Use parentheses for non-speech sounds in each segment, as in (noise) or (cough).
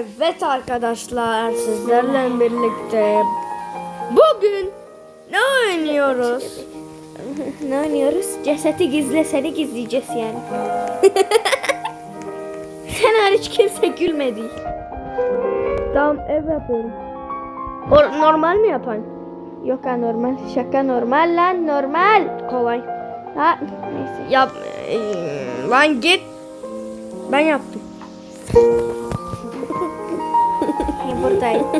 Evet arkadaşlar sizlerle birlikte bugün ne oynuyoruz? (laughs) ne oynuyoruz? Cesedi gizle seni gizleyeceğiz yani. (laughs) Sen hariç kimse gülmedi. Tamam ev yapıyorum. Normal mi yapan? Yok ha normal. Şaka normal lan normal. Kolay. Ha neyse. Yap. Ee, lan git. Ben yaptım. Buradayım. (laughs)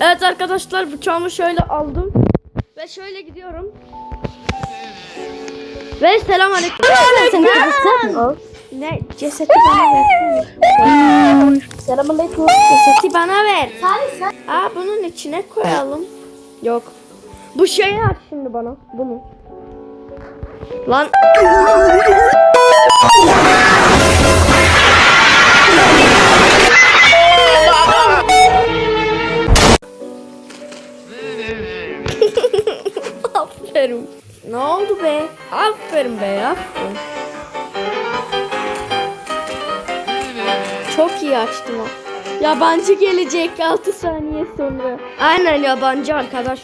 Evet arkadaşlar bıçağımı şöyle aldım. Ve şöyle gidiyorum. Ve selam aleyküm. ne? Cesedi bana ver. Selamünaleyküm. Cesedi bana ver. Aa bunun içine koyalım. Yok. Bu şeyi aç şimdi bana. Bunu. Lan. (laughs) aferin. Ne oldu be? Aferin be aferin. Çok iyi açtım o. Yabancı gelecek 6 saniye sonra. Aynen yabancı arkadaş.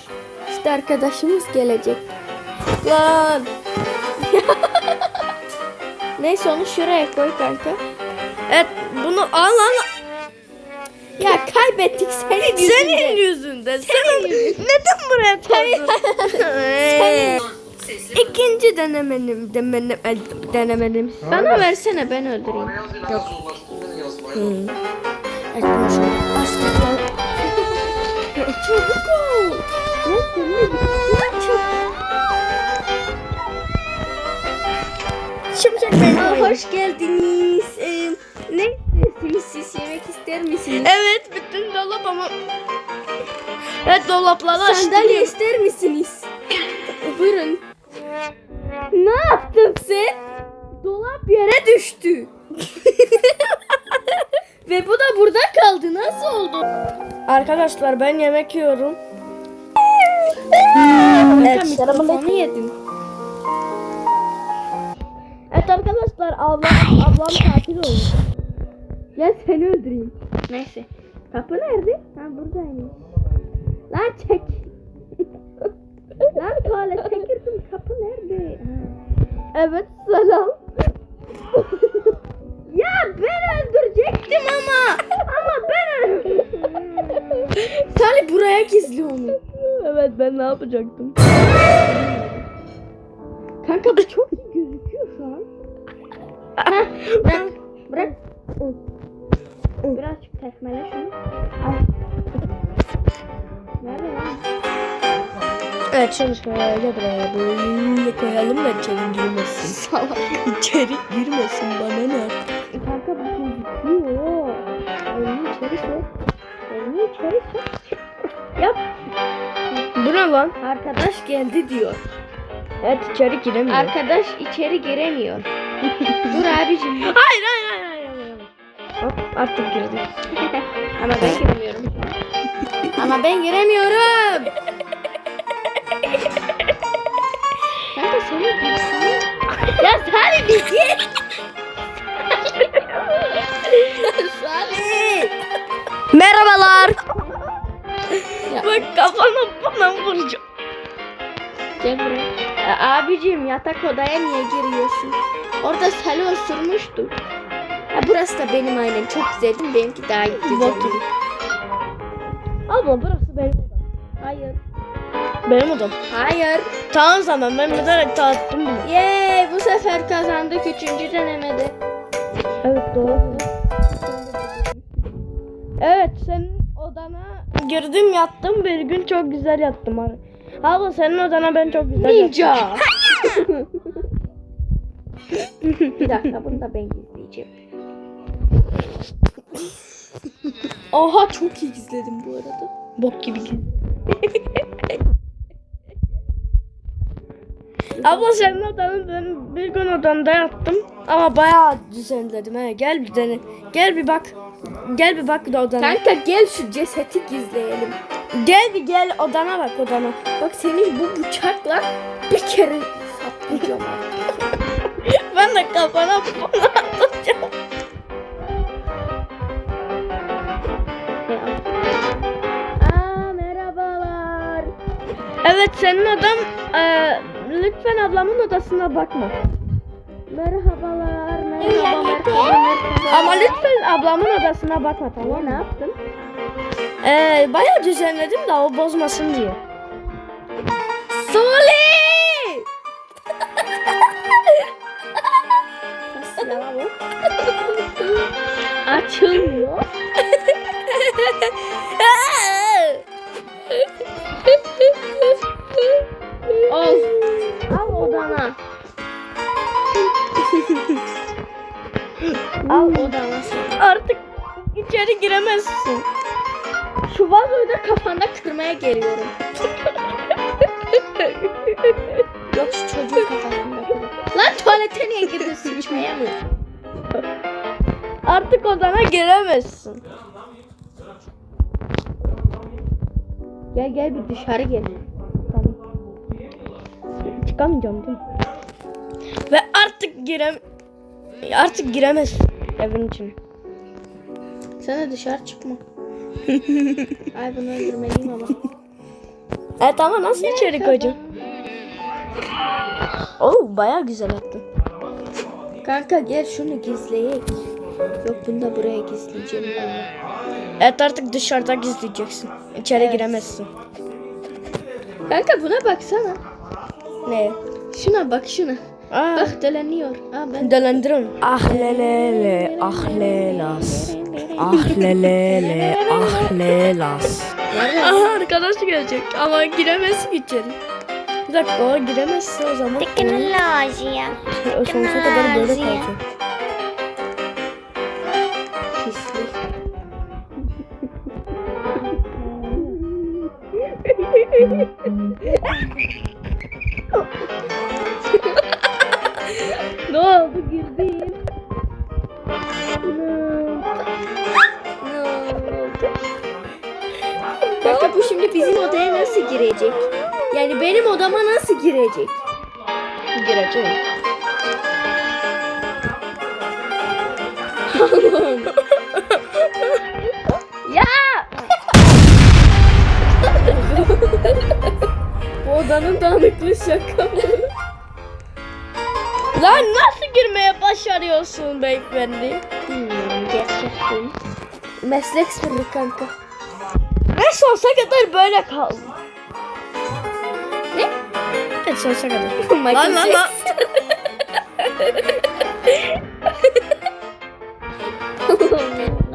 İşte arkadaşımız gelecek. Lan. (laughs) Neyse onu şuraya koy kanka. Evet bunu al al. Ya kaybettik senin yüzünden. Senin yüzünden. Senin Neden buraya koydun? İkinci denemenim, demenim, denemenim. Bana versene ben öldüreyim. Yok. Lan. Çabuk ol. Şimşek koyun. hoş geldiniz. Siz? Yemek ister misiniz? Evet bütün dolap ama. Evet dolapları Sandalye açtım. ister misiniz? Buyurun. Ne yaptın sen? Dolap yere düştü. (laughs) Ve bu da burada kaldı. Nasıl oldu? Arkadaşlar ben yemek yiyorum. Evet, mikrofonu yedin. Evet arkadaşlar ablam ablam tatil oldu. Gel seni öldüreyim. Neyse. Kapı nerede? Ha buradaymış. Lan çek. Lan tuvalete girdim. Kapı nerede? Evet selam. Ya ben öldürecektim ama. Ama ben. Salih buraya gizli onu. Evet ben ne yapacaktım? Kanka bu çok iyi gözüküyor şu an. Bırak. Bırak. Birazcık tekmele şunu. Al. Nerede lan? Evet şöyle buraya böyle koyalım da içeri girmesin. Salak. İçeri girmesin bana ne? Kanka bu gözüküyor. Elini içeri sok. Elini içeri sok. Yap. Bu ne lan? Arkadaş geldi diyor. Evet içeri giremiyor. Arkadaş içeri giremiyor. Dur abicim. hayır. hayır. Hop artık girdi. (laughs) Ama ben giremiyorum. (laughs) Ama ben giremiyorum. Kanka seni girsene. ya Salih bir. Salih. Merhabalar. Ya. Bak kafana bana vuracağım. Gel buraya. Ya abicim yatak odaya niye giriyorsun? Orada Salih osurmuştu. Ya burası da benim ailem. Çok güzel? Benimki daha güzel. Bok. Abla burası benim odam. Hayır. Benim odam. Hayır. Tamam zaman ben bilerek dağıttım bunu. Yay bu sefer kazandık üçüncü denemede. Evet doğru. Evet senin odana girdim yattım bir gün çok güzel yattım. abi. Abla senin odana ben çok güzel yattım. Ninja. (laughs) Bir dakika bunu da ben gizleyeceğim. Oha çok iyi gizledim bu arada. Bok gibi. (laughs) Abla senin odanı ben bir gün odanda yattım ama bayağı düzenledim. He. Gel bir dene. Gel bir bak. Gel bir bak da odana. Kanka gel şu cesedi gizleyelim. Gel bir gel odana bak odana. Bak seni bu bıçakla bir kere (laughs) saplayacağım. (laughs) Ben de kafana falan atacağım. Evet senin adam eee, lütfen ablamın odasına bakma. Merhabalar, merhaba, merhaba. Ama lütfen ablamın odasına bakma tamam ne yaptın? Ee, bayağı düzenledim de o bozmasın diye. Bu? Açılmıyor. (laughs) Al odana. Artık içeri giremezsin. Şu vazoyu da kafanda kırmaya geliyorum. Yok şu çocuğun kafasında. Lan tuvalete niye girdin sıçmaya mı? Artık odana giremezsin. Gel gel bir dışarı gel. Çıkamayacağım değil mi? Ve artık girem... Artık giremezsin evin içine. Sana dışarı çıkma. (laughs) Ay bunu öldürmeliyim ama. (laughs) Evet ama nasıl içeri koyacağım? Oo bayağı güzel attın. Kanka gel şunu gizleyek. Yok bunu da buraya gizleyeceğim. vallahi. Evet artık dışarıda gizleyeceksin. İçeri Evet. giremezsin. Kanka buna baksana. Ne? Şuna bak şuna. Aa, Bak deleniyor. Aa ben dolandırın. Ah lelele, ah lelas. Ah lelele, ah lelas. Aha arkadaş gelecek ama giremezsin içeri. Bir dakika o giremezse o zaman. Tecnologia. O sonsuza kadar böyle kalacak. pislik. (laughs) Kanka bu şimdi bizim odaya nasıl girecek? Yani benim odama nasıl girecek? Gireceğim. Ya! (laughs) Bu odanın dağınıklığı şaka mı? Lan nasıl girmeye başarıyorsun beyefendi? Bilmiyorum gerçekten. Meslek sırrı kanka. Ve sonsuza kadar böyle kaldı. Ne? Evet sonsuza kadar. (laughs) Lan lan lan. Jackson.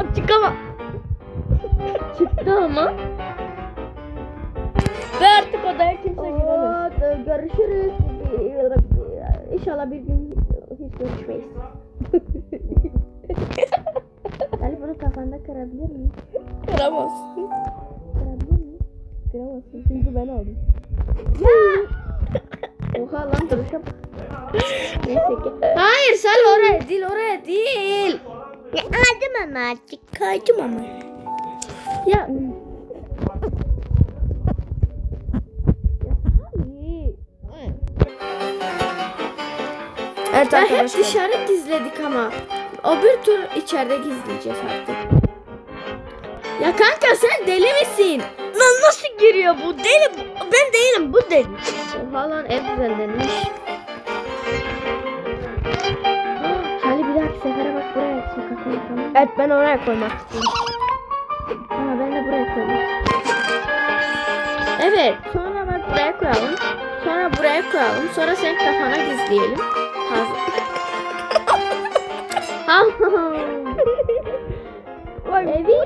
(laughs) Çık ama. Çıktı ama. Ve artık odaya kimse giremez. Görüşürüz. İnşallah bir gün hiç görüşmeyiz. (laughs) Kafanda kırabilir miyim? Kıramazsın. Kırabilir miyim? Kıramazsın çünkü ben aldım. Oha lan duruşa. Neyse ki. Hayır sen oraya değil oraya değil. Yardım ama artık koydum ama. Ya. Evet Ya hep dışarı gizledik ama. O bir tur içeride gizleyeceğiz artık. Ya kanka sen deli misin? Lan nasıl giriyor bu? Deli. Ben değilim bu deli. Oha lan ev düzenlenmiş. Hali bir dahaki sefere bak buraya sokakları tamam. Evet ben oraya koymak istiyorum. Ama ben de buraya koymak. Evet. Sonra bak buraya koyalım. Sonra buraya koyalım. Sonra senin kafana gizleyelim. Hazır. Evi,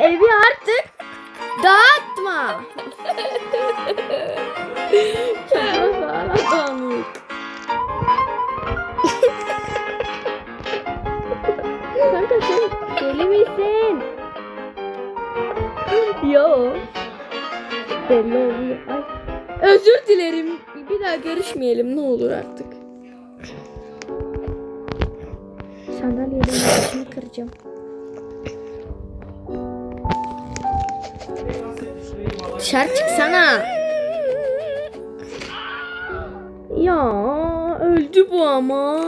evi artık dağıtma. Çok sağlam. Kanka sen deli misin? Yo. Belli oluyor. Özür dilerim. Bir daha görüşmeyelim ne olur artık. Sandalyeden başını kıracağım. Dışarı çıksana. Ya öldü bu ama.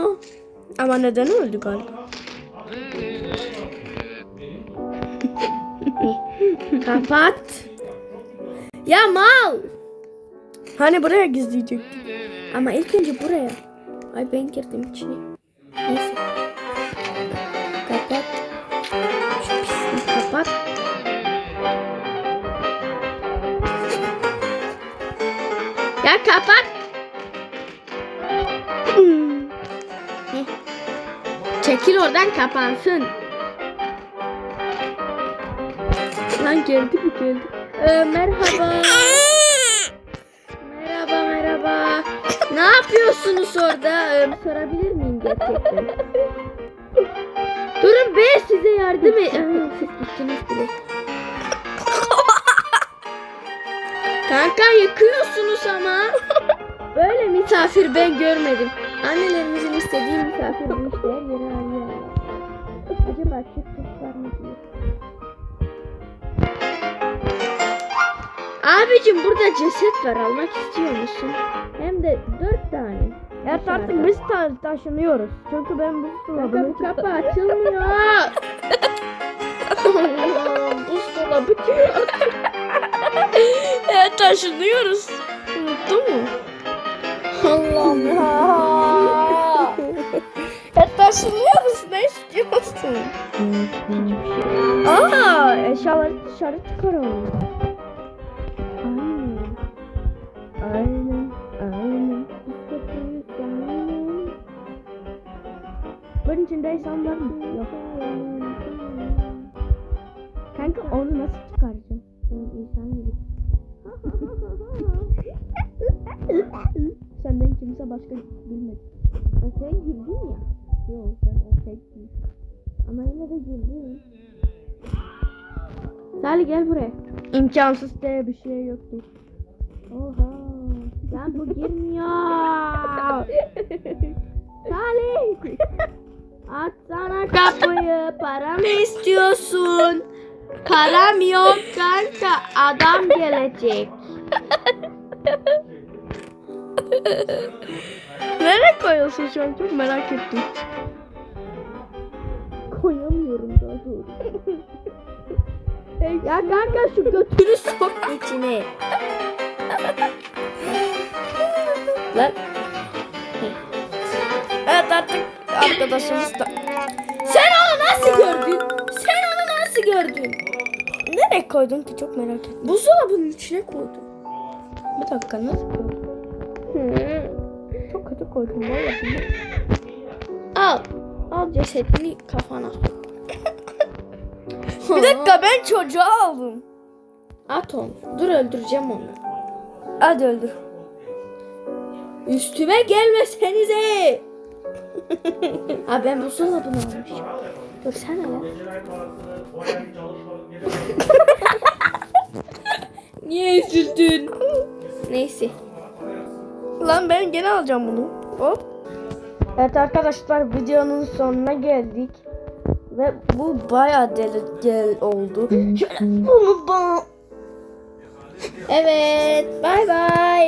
Ama neden öldü galiba? (laughs) Kapat. Ya mal. Hani buraya gizleyecektik. Ama ilk önce buraya. Ay ben girdim içine. Neyse. Ya kapat. Hmm. Çekil oradan kapansın. Lan geldi mi geldi? Ee, merhaba. Merhaba merhaba. Ne yapıyorsunuz orada? Ee, sorabilir miyim gerçekten? Durun be size yardım et. Siz gittiniz bile. Kanka yıkıyorsunuz ama. (laughs) Böyle misafir ben görmedim. Annelerimizin istediği misafir bu işte her yere alıyorlar. Acaba çift kızlar mı diyor? Abicim burada ceset var almak istiyor musun? Hem de dört tane. Evet artık biz ta- taşınıyoruz. Çünkü ben bu Kanka bu kapı açılmıyor. (laughs) (laughs) Buzdolabı kim? Evet taşınıyoruz. Unuttun mu? Allah'ım ya. Taşınıyoruz. Ne istiyorsun? Aa eşyaları dışarı çıkaralım. De güldün. Salih gel buraya. İmkansız diye bir şey yoktur. Oha. Lan bu girmiyor. (laughs) Salih. Açsana kapıyı. Para mı istiyorsun? Param yok kanka. Adam gelecek. (laughs) Nereye koyuyorsun şu an çok merak ettim. Koyamıyorum daha doğrusu. (laughs) ya kanka şu götünü sok içine. Lan. Evet artık arkadaşımız da. Sen onu nasıl gördün? Sen onu nasıl gördün? Nereye koydun ki çok merak ettim. Buzdolabının içine koydum. Bir dakika nasıl koydun? Çok kötü koydum vallahi. Al. Al cesedini kafana. Bir dakika ben çocuğu aldım. At onu. Dur öldüreceğim onu. Hadi öldür. Üstüme gelmesenize. (laughs) ha ben buzdolabını almışım. Dur sen al. (laughs) Niye üzüldün? Neyse. Lan ben gene alacağım bunu. Hop. Evet arkadaşlar videonun sonuna geldik. Ve bu bayağı deli gel oldu. Şöyle bunu bana Evet. Bay bay.